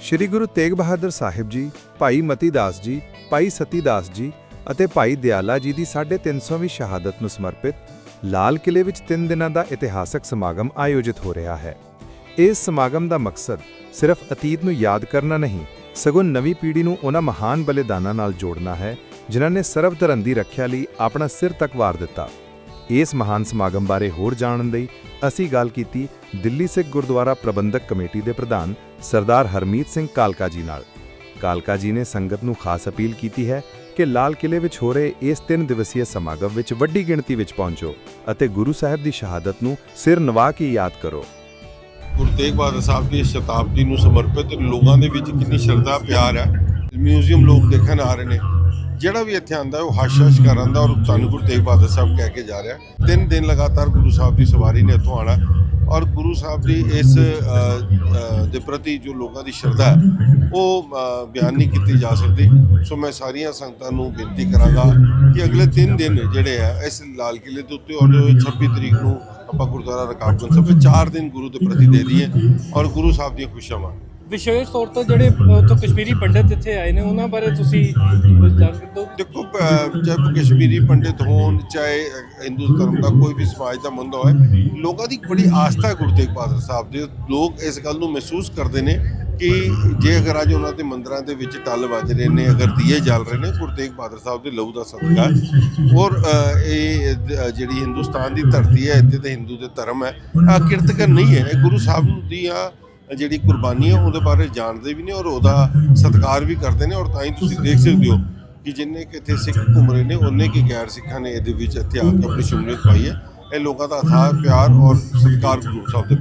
ਸ੍ਰੀ ਗੁਰੂ ਤੇਗ ਬਹਾਦਰ ਸਾਹਿਬ ਜੀ, ਭਾਈ ਮਤੀ ਦਾਸ ਜੀ, ਭਾਈ ਸਤੀ ਦਾਸ ਜੀ ਅਤੇ ਭਾਈ ਦਿਆਲਾ ਜੀ ਦੀ 350ਵੀਂ ਸ਼ਹਾਦਤ ਨੂੰ ਸਮਰਪਿਤ ਲਾਲ ਕਿਲੇ ਵਿੱਚ 3 ਦਿਨਾਂ ਦਾ ਇਤਿਹਾਸਕ ਸਮਾਗਮ ਆਯੋਜਿਤ ਹੋ ਰਿਹਾ ਹੈ। ਇਸ ਸਮਾਗਮ ਦਾ ਮਕਸਦ ਸਿਰਫ ਅਤੀਤ ਨੂੰ ਯਾਦ ਕਰਨਾ ਨਹੀਂ, ਸਗੋਂ ਨਵੀਂ ਪੀੜ੍ਹੀ ਨੂੰ ਉਹਨਾਂ ਮਹਾਨ ਬਲੀਦਾਨਾਂ ਨਾਲ ਜੋੜਨਾ ਹੈ, ਜਿਨ੍ਹਾਂ ਨੇ ਸਰਬ ਧਰਮ ਦੀ ਰੱਖਿਆ ਲਈ ਆਪਣਾ ਸਿਰ ਤੱਕ ਵਾਰ ਦਿੱਤਾ। ਇਸ ਮਹਾਨ ਸਮਾਗਮ ਬਾਰੇ ਹੋਰ ਜਾਣਨ ਲਈ ਅਸੀਂ ਗੱਲ ਕੀਤੀ ਦਿੱਲੀ ਸਿੱਖ ਗੁਰਦੁਆਰਾ ਪ੍ਰਬੰਧਕ ਕਮੇਟੀ ਦੇ ਪ੍ਰਧਾਨ ਸਰਦਾਰ ਹਰਮੀਤ ਸਿੰਘ ਕਾਲਕਾ ਜੀ ਨਾਲ। ਕਾਲਕਾ ਜੀ ਨੇ ਸੰਗਤ ਨੂੰ ਖਾਸ ਅਪੀਲ ਕੀਤੀ ਹੈ ਕਿ ਲਾਲ ਕਿਲੇ ਵਿੱਚ ਹੋ ਰਹੇ ਇਸ ਤਿੰਨ ਦਿਵਸੀय ਸਮਾਗਮ ਵਿੱਚ ਵੱਡੀ ਗਿਣਤੀ ਵਿੱਚ ਪਹੁੰਚੋ ਅਤੇ ਗੁਰੂ ਸਾਹਿਬ ਦੀ ਸ਼ਹਾਦਤ ਨੂੰ ਸਿਰ ਨਵਾ ਕੇ ਯਾਦ ਕਰੋ। ਗੁਰੂ ਤੇਗ ਬਹਾਦਰ ਸਾਹਿਬ ਦੀ ਸ਼ਤਾਬਦੀ ਨੂੰ ਸਮਰਪਿਤ ਲੋਕਾਂ ਦੇ ਵਿੱਚ ਕਿੰਨੀ ਸ਼ਰਧਾ, ਪਿਆਰ ਹੈ। ਮਿਊਜ਼ੀਅਮ ਲੋਕ ਦੇਖਣ ਆ ਰਹੇ ਨੇ। ਜਿਹੜਾ ਵੀ ਇੱਥੇ ਆਂਦਾ ਉਹ ਹੱਸ਼-ਹੱਸ਼ ਕਰ ਆਂਦਾ ਔਰ ਧੰਨ ਗੁਰੂ ਤੇਗ ਬਹਾਦਰ ਸਾਹਿਬ ਕਹਿ ਕੇ ਜਾ ਰਿਹਾ। ਤਿੰਨ ਦਿਨ ਲਗਾਤਾਰ ਗੁਰੂ ਸਾਹਿਬ ਦੀ ਸਵਾਰੀ ਨੇ ਇੱਥੋਂ ਆਣਾ ਔਰ ਗੁਰੂ ਸਾਹਿਬ ਦੀ ਇਸ ਦੇ ਪ੍ਰਤੀ ਜੋ ਲੋਕਾਂ ਦੀ ਸ਼ਰਧਾ ਉਹ ਬਿਆਨ ਨਹੀਂ ਕੀਤੀ ਜਾ ਸਕਦੀ। ਸੋ ਮੈਂ ਸਾਰੀਆਂ ਸੰਗਤਾਂ ਨੂੰ ਬੇਨਤੀ ਕਰਾਂਗਾ ਕਿ ਅਗਲੇ 3 ਦਿਨ ਜਿਹੜੇ ਆ, ਇਸ ਲਾਲ ਕਿਲੇ ਦੇ ਉੱਤੇ ਔਰ 26 ਤਰੀਕ ਨੂੰ ਆਪਾਂ ਗੁਰਦੁਆਰਾ ਰਕਾਬਗੰਜ ਸਾਹਿਬ ਵਿੱਚ 4 ਦਿਨ ਗੁਰੂ ਦੇ ਪ੍ਰਤੀ ਦੇ ਦਈਏ ਔਰ ਗੁਰੂ ਸਾਹਿਬ ਦੀਆਂ ਖੁਸ਼ੀਆਂ ਮਾਣ ਵਿਸ਼ੇਸ਼ ਤੌਰ ਤੇ ਜਿਹੜੇ ਉੱਥੋਂ ਕਸ਼ਮੀਰੀ ਪੰਡਿਤ ਇੱਥੇ ਆਏ ਨੇ ਉਹਨਾਂ ਬਾਰੇ ਤੁਸੀਂ ਜਾਣਕਾਰੀ ਦਿਓ ਦੇਖੋ ਪ- ਚਾਹੇ ਉਹ ਕਸ਼ਮੀਰੀ ਪੰਡਿਤ ਹੋਣ ਚਾਹੇ ਅ, ਹਿੰਦੂ ਧਰਮ ਦਾ ਕੋਈ ਵੀ ਸਮਾਜ ਦਾ ਮੁੰਡਾ ਹੋਏ ਲੋਕਾਂ ਦੀ ਬੜੀ ਆਸਥਾ ਹੈ ਗੁਰੂ ਤੇਗ ਬਹਾਦਰ ਸਾਹਿਬ ਦੇ। ਲੋਕ ਇਸ ਗੱਲ ਨੂੰ ਮਹਿਸੂਸ ਕਰਦੇ ਨੇ ਕਿ ਜੇ ਅਗਰ ਅੱਜ ਉਹਨਾਂ ਦੇ ਮੰਦਰਾਂ ਦੇ ਵਿੱਚ ਟੱਲ ਵੱਜ ਰਹੇ ਨੇ ਅਗਰ ਦੀਏ ਜਲ ਰਹੇ ਨੇ ਗੁਰੂ ਤੇਗ ਬਹਾਦਰ ਸਾਹਿਬ ਦੇ ਲਹੂ ਦਾ ਸਦਕਾ ਔਰ ਅ, ਇਹ ਦ- ਜਿਹੜੀ ਹਿੰਦੁਸਤਾਨ ਦੀ ਧਰਤੀ ਹੈ ਇੱਥੇ ਤੇ ਹਿੰਦੂ ਦੇ ਧਰਮ ਹੈ। ਆ ਕਿਰਤਕਰ ਨਹੀਂ ਹੈ। ਇਹ ਗੁਰੂ ਸਾਹਿਬ ਦੀਆਂ ਜਿਹੜੀ ਕੁਰਬਾਨੀ ਹੈ ਉਹਦੇ ਬਾਰੇ ਜਾਣਦੇ ਵੀ ਨੇ ਔਰ ਉਹਦਾ ਸਤਿਕਾਰ ਵੀ ਕਰਦੇ ਨੇ ਔਰ ਤਾਂ ਹੀ ਤੁਸੀਂ ਦੇਖ ਸਕਦੇ ਹੋ ਕਿ ਜਿੰਨੇ ਕਿ ਇੱਥੇ ਸਿੱਖ ਘੁੰਮ ਰਹੇ ਨੇ, ਉਹਨੇ ਕਿ ਗੈਰ ਸਿੱਖਾਂ ਨੇ ਇਹਦੇ ਵਿੱਚ ਇੱਥੇ ਆ ਕੇ ਆਪਣੀ ਸ਼ਮੂਲੀਅਤ ਪਾਈ ਹੈ। ਇਹ ਲੋਕਾਂ ਦਾ ਅਥਾਹ, ਪਿਆਰ ਔਰ ਸਤਿਕਾਰ ਗੁਰੂ ਸਾਹਿਬ ਦੇ